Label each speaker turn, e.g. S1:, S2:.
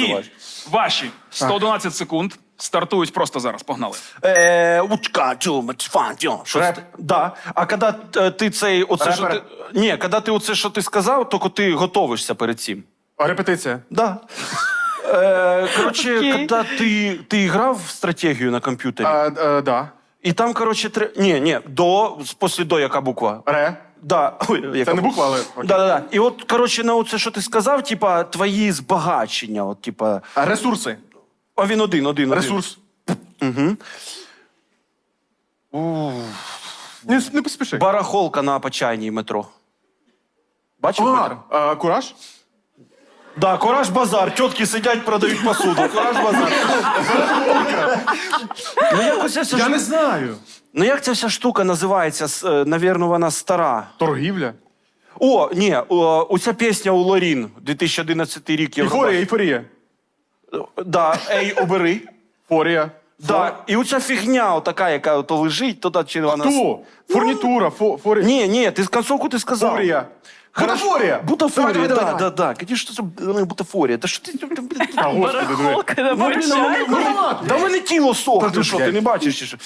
S1: називаєш.
S2: Ваші 111 секунд стартують просто зараз. Погнали.
S1: Е, учка, чума, Да. А коли е, ти цей, оце, що ти...
S3: Репер.
S1: Ні, коли ти оце, що ти сказав, тільки ти готовишся перед цим.
S3: А репетиція.
S1: Да. Е, коротше,
S4: Окей.
S1: коли ти, ти грав в стратегію на комп'ютері,
S3: А, е, да.
S1: і там, коротше, тре... ні, ні, до, після до яка буква?
S3: Ре.
S1: Да. Ой, яка
S3: Це не буква, але. окей.
S1: Да, да, да. І от, коротше, на оце, що ти сказав, типа, твої збагачення, от, типа,
S3: А ресурси.
S1: а він один, один, один.
S3: Ресурс. Не, не поспіши.
S1: Барахолка на Почайній метро. Бачив
S3: А,
S1: метро?
S3: а, кураж?
S1: Да, Кораж базар. Тітки сидять, продають посуду. Кораж базар. ну, як оця вся
S3: Я
S1: ж-
S3: не знаю.
S1: Ну як ця вся штука називається? С- е, Навірно, вона стара.
S3: Торгівля.
S1: О, ні, о, оця пісня у Лорін, 2011 рік.
S3: Ейфорія, ейфорія.
S1: Євробачення. Да, ей, обери.
S3: Форія.
S1: Да. І оця фігня, отака, яка то лежить, то та чи вона.
S3: Хто? Фурнітура, фо, форія.
S1: Ні, ні, ти з концовку ти сказав.
S3: Форія.
S1: Хорошо.
S3: Бутафорія.
S1: Бутафорія, да, да, да. Конечно, що це блин, бутафорія. Та що ти...
S3: А, господи, диви.
S4: Барахолка на Почайній.
S1: Да в мене тіло сохне, що ти не бачиш? чи що?